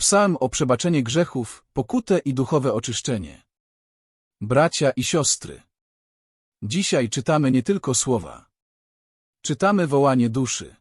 Psalm o przebaczenie grzechów, pokutę i duchowe oczyszczenie. Bracia i siostry. Dzisiaj czytamy nie tylko słowa. Czytamy wołanie duszy.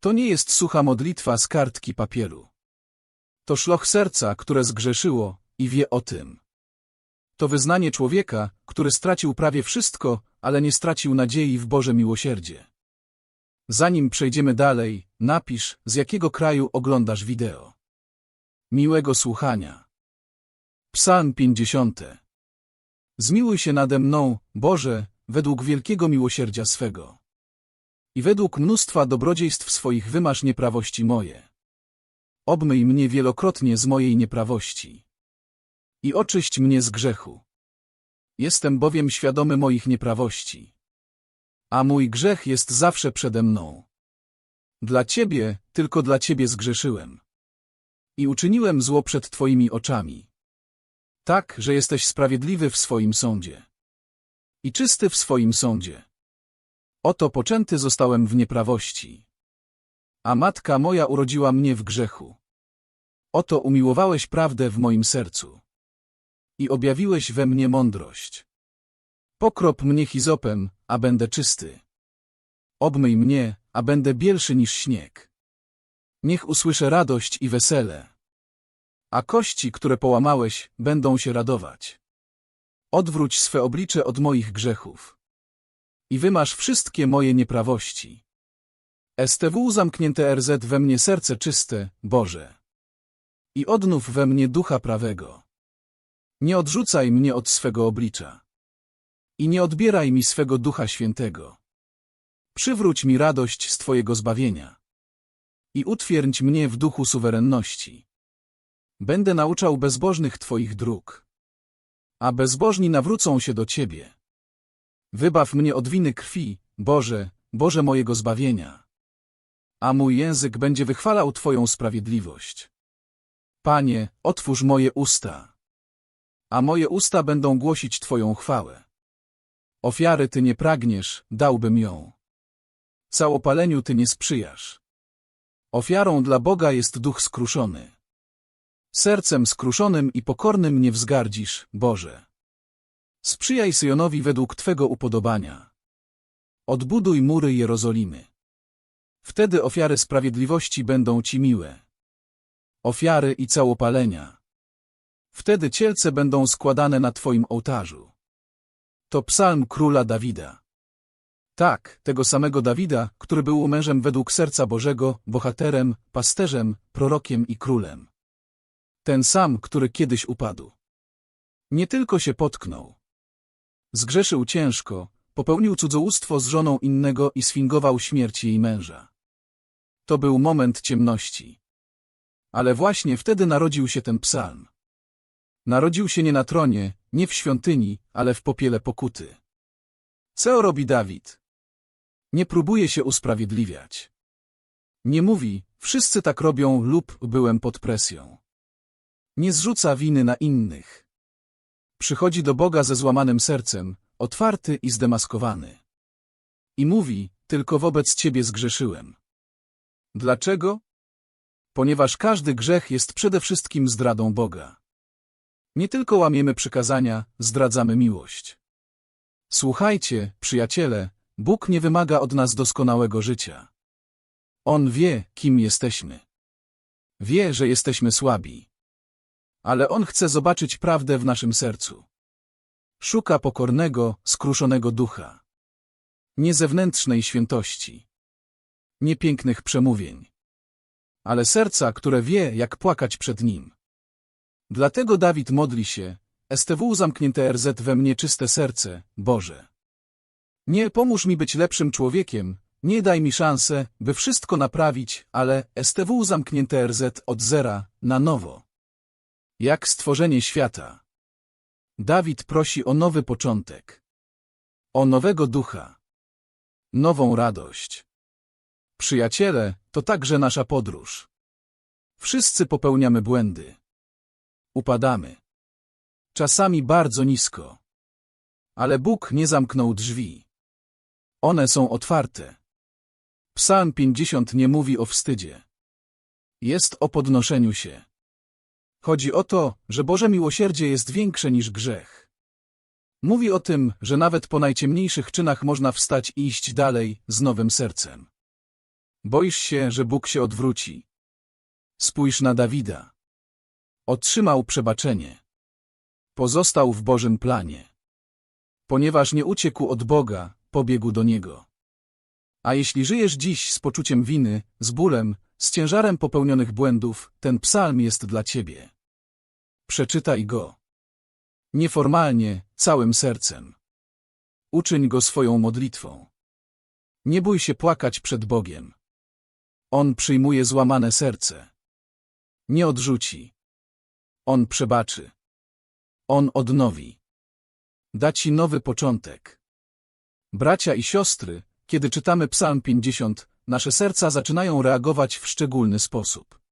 To nie jest sucha modlitwa z kartki papieru. To szloch serca, które zgrzeszyło i wie o tym. To wyznanie człowieka, który stracił prawie wszystko, ale nie stracił nadziei w Boże miłosierdzie. Zanim przejdziemy dalej, napisz, z jakiego kraju oglądasz wideo. Miłego słuchania. Psalm 50. Zmiłuj się nade mną, Boże, według wielkiego miłosierdzia swego. I według mnóstwa dobrodziejstw swoich wymasz nieprawości moje. Obmyj mnie wielokrotnie z mojej nieprawości. I oczyść mnie z grzechu. Jestem bowiem świadomy moich nieprawości. A mój grzech jest zawsze przede mną. Dla Ciebie, tylko dla Ciebie zgrzeszyłem. I uczyniłem zło przed Twoimi oczami. Tak, że jesteś sprawiedliwy w swoim sądzie. I czysty w swoim sądzie. Oto poczęty zostałem w nieprawości. A matka moja urodziła mnie w grzechu. Oto umiłowałeś prawdę w moim sercu. I objawiłeś we mnie mądrość. Pokrop mnie hizopem, a będę czysty. Obmyj mnie, a będę bielszy niż śnieg. Niech usłyszę radość i wesele. A kości, które połamałeś, będą się radować. Odwróć swe oblicze od moich grzechów. I wymasz wszystkie moje nieprawości. STW zamknięte RZ we mnie serce czyste, Boże. I odnów we mnie ducha prawego. Nie odrzucaj mnie od swego oblicza. I nie odbieraj mi swego ducha świętego. Przywróć mi radość z Twojego zbawienia i utwierdź mnie w duchu suwerenności. Będę nauczał bezbożnych Twoich dróg, a bezbożni nawrócą się do Ciebie. Wybaw mnie od winy krwi, Boże, Boże mojego zbawienia. A mój język będzie wychwalał Twoją sprawiedliwość. Panie, otwórz moje usta, a moje usta będą głosić Twoją chwałę. Ofiary Ty nie pragniesz, dałbym ją. Całopaleniu Ty nie sprzyjasz. Ofiarą dla Boga jest duch skruszony. Sercem skruszonym i pokornym nie wzgardzisz, Boże. Sprzyjaj Syjonowi według Twego upodobania. Odbuduj mury Jerozolimy. Wtedy ofiary sprawiedliwości będą Ci miłe. Ofiary i całopalenia. Wtedy cielce będą składane na Twoim ołtarzu. To psalm króla Dawida. Tak, tego samego Dawida, który był mężem według serca Bożego, bohaterem, pasterzem, prorokiem i królem. Ten sam, który kiedyś upadł. Nie tylko się potknął. Zgrzeszył ciężko, popełnił cudzołóstwo z żoną innego i sfingował śmierć jej męża. To był moment ciemności. Ale właśnie wtedy narodził się ten psalm. Narodził się nie na tronie, nie w świątyni, ale w popiele pokuty. Co robi Dawid? Nie próbuje się usprawiedliwiać. Nie mówi, wszyscy tak robią lub byłem pod presją. Nie zrzuca winy na innych. Przychodzi do Boga ze złamanym sercem, otwarty i zdemaskowany. I mówi, tylko wobec Ciebie zgrzeszyłem. Dlaczego? Ponieważ każdy grzech jest przede wszystkim zdradą Boga. Nie tylko łamiemy przykazania, zdradzamy miłość. Słuchajcie, przyjaciele, Bóg nie wymaga od nas doskonałego życia. On wie, kim jesteśmy. Wie, że jesteśmy słabi. Ale On chce zobaczyć prawdę w naszym sercu. Szuka pokornego, skruszonego ducha. Nie zewnętrznej świętości. Nie pięknych przemówień. Ale serca, które wie, jak płakać przed Nim. Dlatego Dawid modli się, STW zamknięte RZ we mnie czyste serce, Boże. Nie pomóż mi być lepszym człowiekiem, nie daj mi szansę, by wszystko naprawić, ale STW zamknięte RZ od zera, na nowo. Jak stworzenie świata. Dawid prosi o nowy początek. O nowego ducha. Nową radość. Przyjaciele, to także nasza podróż. Wszyscy popełniamy błędy. Upadamy. Czasami bardzo nisko. Ale Bóg nie zamknął drzwi. One są otwarte. Psalm 50 nie mówi o wstydzie. Jest o podnoszeniu się. Chodzi o to, że Boże miłosierdzie jest większe niż grzech. Mówi o tym, że nawet po najciemniejszych czynach można wstać i iść dalej z nowym sercem. Boisz się, że Bóg się odwróci. Spójrz na Dawida. Otrzymał przebaczenie. Pozostał w Bożym planie. Ponieważ nie uciekł od Boga, pobiegł do Niego. A jeśli żyjesz dziś z poczuciem winy, z bólem, z ciężarem popełnionych błędów, ten psalm jest dla ciebie. Przeczytaj go. Nieformalnie, całym sercem. Uczyń go swoją modlitwą. Nie bój się płakać przed Bogiem. On przyjmuje złamane serce. Nie odrzuci. On przebaczy. On odnowi. Da ci nowy początek. Bracia i siostry, kiedy czytamy Psalm 50, nasze serca zaczynają reagować w szczególny sposób.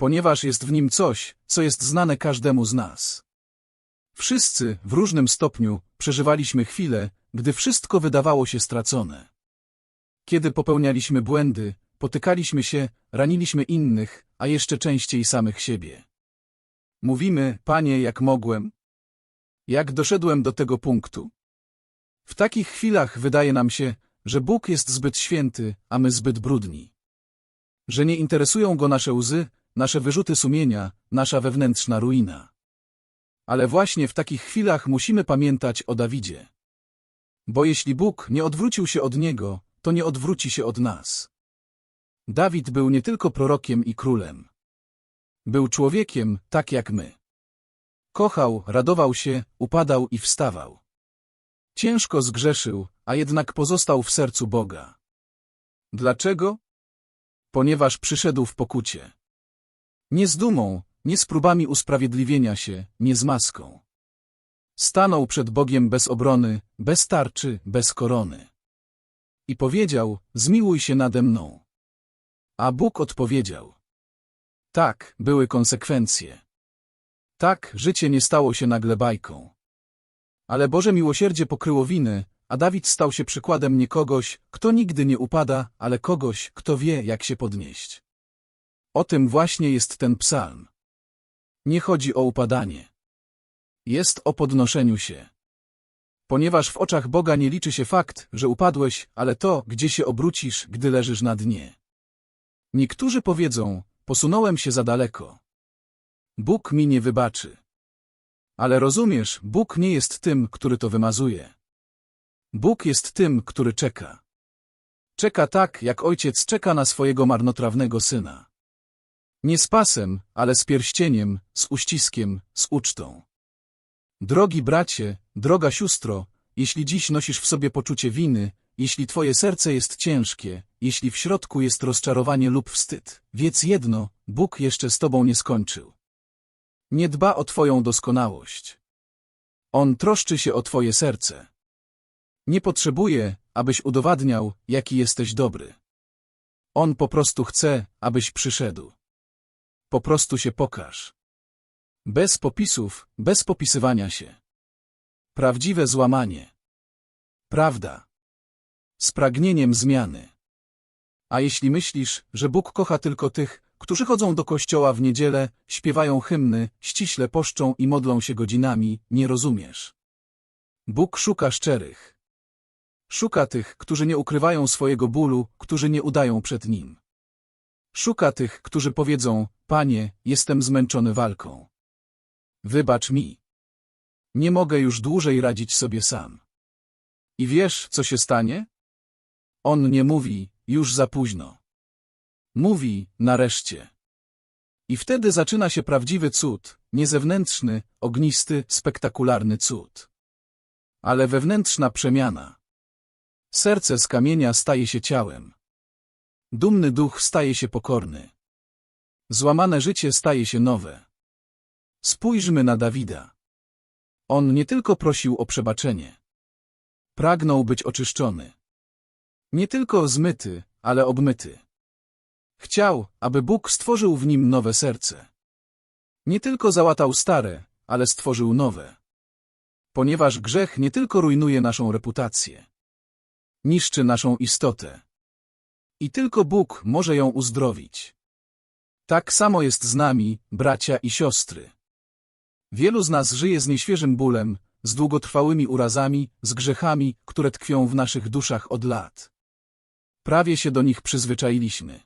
Ponieważ jest w nim coś, co jest znane każdemu z nas. Wszyscy, w różnym stopniu, przeżywaliśmy chwilę, gdy wszystko wydawało się stracone. Kiedy popełnialiśmy błędy, potykaliśmy się, raniliśmy innych, a jeszcze częściej samych siebie. Mówimy, Panie, jak mogłem? Jak doszedłem do tego punktu? W takich chwilach wydaje nam się, że Bóg jest zbyt święty, a my zbyt brudni. Że nie interesują Go nasze łzy, nasze wyrzuty sumienia, nasza wewnętrzna ruina. Ale właśnie w takich chwilach musimy pamiętać o Dawidzie. Bo jeśli Bóg nie odwrócił się od niego, to nie odwróci się od nas. Dawid był nie tylko prorokiem i królem. Był człowiekiem, tak jak my. Kochał, radował się, upadał i wstawał. Ciężko zgrzeszył, a jednak pozostał w sercu Boga. Dlaczego? Ponieważ przyszedł w pokucie. Nie z dumą, nie z próbami usprawiedliwienia się, nie z maską. Stanął przed Bogiem bez obrony, bez tarczy, bez korony. I powiedział, zmiłuj się nade mną. A Bóg odpowiedział. Tak, były konsekwencje. Tak, życie nie stało się nagle bajką. Ale Boże miłosierdzie pokryło winy, a Dawid stał się przykładem nie kogoś, kto nigdy nie upada, ale kogoś, kto wie, jak się podnieść. O tym właśnie jest ten psalm. Nie chodzi o upadanie. Jest o podnoszeniu się. Ponieważ w oczach Boga nie liczy się fakt, że upadłeś, ale to, gdzie się obrócisz, gdy leżysz na dnie. Niektórzy powiedzą, posunąłem się za daleko. Bóg mi nie wybaczy. Ale rozumiesz, Bóg nie jest tym, który to wymazuje. Bóg jest tym, który czeka. Czeka tak, jak ojciec czeka na swojego marnotrawnego syna. Nie z pasem, ale z pierścieniem, z uściskiem, z ucztą. Drogi bracie, droga sióstro, jeśli dziś nosisz w sobie poczucie winy, jeśli twoje serce jest ciężkie, jeśli w środku jest rozczarowanie lub wstyd, wiedz jedno, Bóg jeszcze z tobą nie skończył. Nie dba o twoją doskonałość. On troszczy się o twoje serce. Nie potrzebuje, abyś udowadniał, jaki jesteś dobry. On po prostu chce, abyś przyszedł. Po prostu się pokaż. Bez popisów, bez popisywania się. Prawdziwe złamanie. Prawda. Z pragnieniem zmiany. A jeśli myślisz, że Bóg kocha tylko tych, którzy chodzą do kościoła w niedzielę, śpiewają hymny, ściśle poszczą i modlą się godzinami, nie rozumiesz. Bóg szuka szczerych. Szuka tych, którzy nie ukrywają swojego bólu, którzy nie udają przed Nim. Szuka tych, którzy powiedzą, Panie, jestem zmęczony walką. Wybacz mi. Nie mogę już dłużej radzić sobie sam. I wiesz, co się stanie? On nie mówi, już za późno. Mówi, nareszcie. I wtedy zaczyna się prawdziwy cud, nie zewnętrzny, ognisty, spektakularny cud. Ale wewnętrzna przemiana. Serce z kamienia staje się ciałem. Dumny duch staje się pokorny. Złamane życie staje się nowe. Spójrzmy na Dawida. On nie tylko prosił o przebaczenie. Pragnął być oczyszczony. Nie tylko zmyty, ale obmyty. Chciał, aby Bóg stworzył w nim nowe serce. Nie tylko załatał stare, ale stworzył nowe. Ponieważ grzech nie tylko rujnuje naszą reputację. Niszczy naszą istotę. I tylko Bóg może ją uzdrowić. Tak samo jest z nami, bracia i siostry. Wielu z nas żyje z nieświeżym bólem, z długotrwałymi urazami, z grzechami, które tkwią w naszych duszach od lat. Prawie się do nich przyzwyczailiśmy.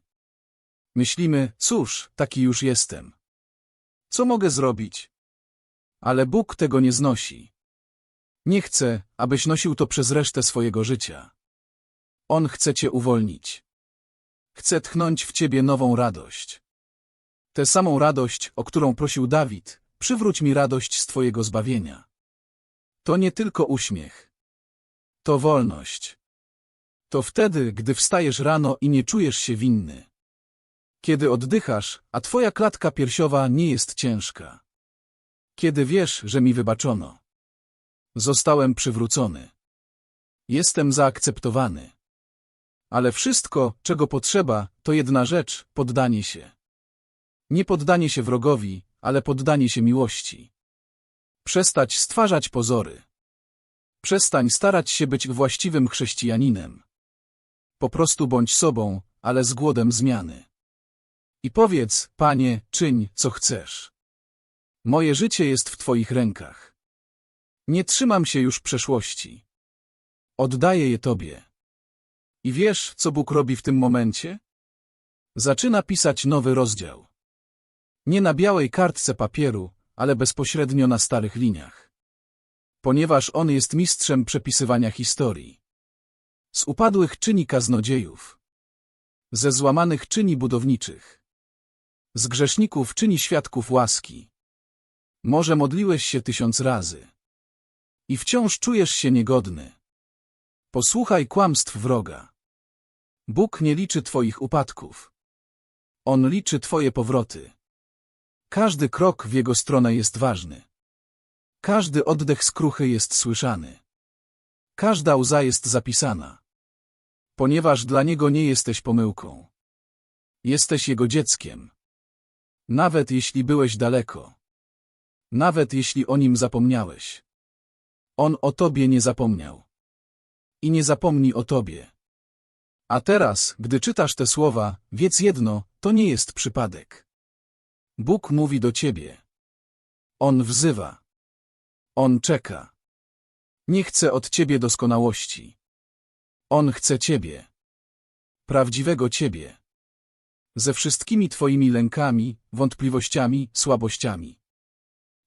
Myślimy, cóż, taki już jestem. Co mogę zrobić? Ale Bóg tego nie znosi. Nie chce, abyś nosił to przez resztę swojego życia. On chce cię uwolnić. Chce tchnąć w ciebie nową radość. Tę samą radość, o którą prosił Dawid, przywróć mi radość z twojego zbawienia. To nie tylko uśmiech. To wolność. To wtedy, gdy wstajesz rano i nie czujesz się winny. Kiedy oddychasz, a twoja klatka piersiowa nie jest ciężka. Kiedy wiesz, że mi wybaczono. Zostałem przywrócony. Jestem zaakceptowany. Ale wszystko, czego potrzeba, to jedna rzecz – poddanie się. Nie poddanie się wrogowi, ale poddanie się miłości. Przestać stwarzać pozory. Przestań starać się być właściwym chrześcijaninem. Po prostu bądź sobą, ale z głodem zmiany. I powiedz, Panie, czyń, co chcesz. Moje życie jest w Twoich rękach. Nie trzymam się już przeszłości. Oddaję je Tobie. I wiesz, co Bóg robi w tym momencie? Zaczyna pisać nowy rozdział. Nie na białej kartce papieru, ale bezpośrednio na starych liniach. Ponieważ On jest mistrzem przepisywania historii. Z upadłych czyni kaznodziejów. Ze złamanych czyni budowniczych. Z grzeszników czyni świadków łaski. Może modliłeś się tysiąc razy. I wciąż czujesz się niegodny. Posłuchaj kłamstw wroga. Bóg nie liczy twoich upadków. On liczy twoje powroty. Każdy krok w jego stronę jest ważny. Każdy oddech skruchy jest słyszany. Każda łza jest zapisana. Ponieważ dla niego nie jesteś pomyłką. Jesteś jego dzieckiem. Nawet jeśli byłeś daleko. Nawet jeśli o nim zapomniałeś. On o tobie nie zapomniał. I nie zapomni o tobie. A teraz, gdy czytasz te słowa, wiedz jedno, to nie jest przypadek. Bóg mówi do ciebie. On wzywa. On czeka. Nie chce od ciebie doskonałości. On chce ciebie. Prawdziwego ciebie. Ze wszystkimi twoimi lękami, wątpliwościami, słabościami.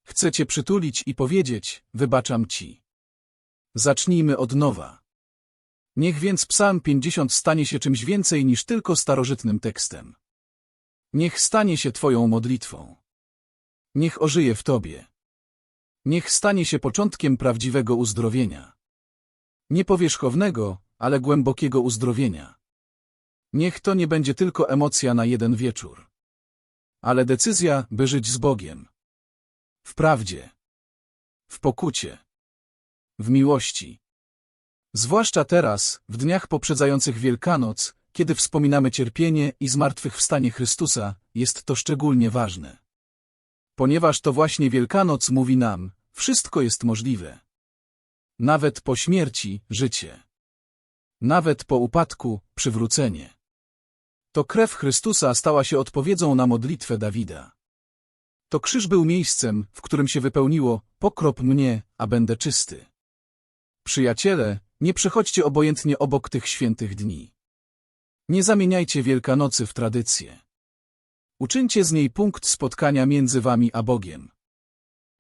Chcę cię przytulić i powiedzieć, wybaczam ci. Zacznijmy od nowa. Niech więc psalm 50 stanie się czymś więcej niż tylko starożytnym tekstem. Niech stanie się Twoją modlitwą. Niech ożyje w Tobie. Niech stanie się początkiem prawdziwego uzdrowienia. Nie powierzchownego, ale głębokiego uzdrowienia. Niech to nie będzie tylko emocja na jeden wieczór. Ale decyzja, by żyć z Bogiem. W prawdzie. W pokucie. W miłości. Zwłaszcza teraz, w dniach poprzedzających Wielkanoc, kiedy wspominamy cierpienie i zmartwychwstanie Chrystusa, jest to szczególnie ważne. Ponieważ to właśnie Wielkanoc mówi nam, wszystko jest możliwe. Nawet po śmierci, życie. Nawet po upadku, przywrócenie. To krew Chrystusa stała się odpowiedzią na modlitwę Dawida. To krzyż był miejscem, w którym się wypełniło, pokrop mnie, a będę czysty. Przyjaciele, nie przechodźcie obojętnie obok tych świętych dni. Nie zamieniajcie Wielkanocy w tradycję. Uczyńcie z niej punkt spotkania między wami a Bogiem.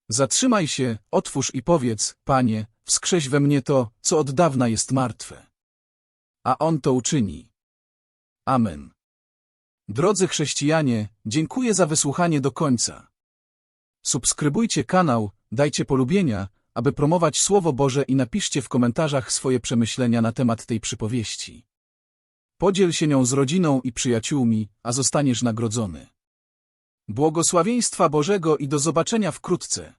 Zatrzymaj się, otwórz i powiedz, Panie, wskrześ we mnie to, co od dawna jest martwe. A On to uczyni. Amen. Drodzy chrześcijanie, dziękuję za wysłuchanie do końca. Subskrybujcie kanał, dajcie polubienia, aby promować Słowo Boże i napiszcie w komentarzach swoje przemyślenia na temat tej przypowieści. Podziel się nią z rodziną i przyjaciółmi, a zostaniesz nagrodzony. Błogosławieństwa Bożego i do zobaczenia wkrótce.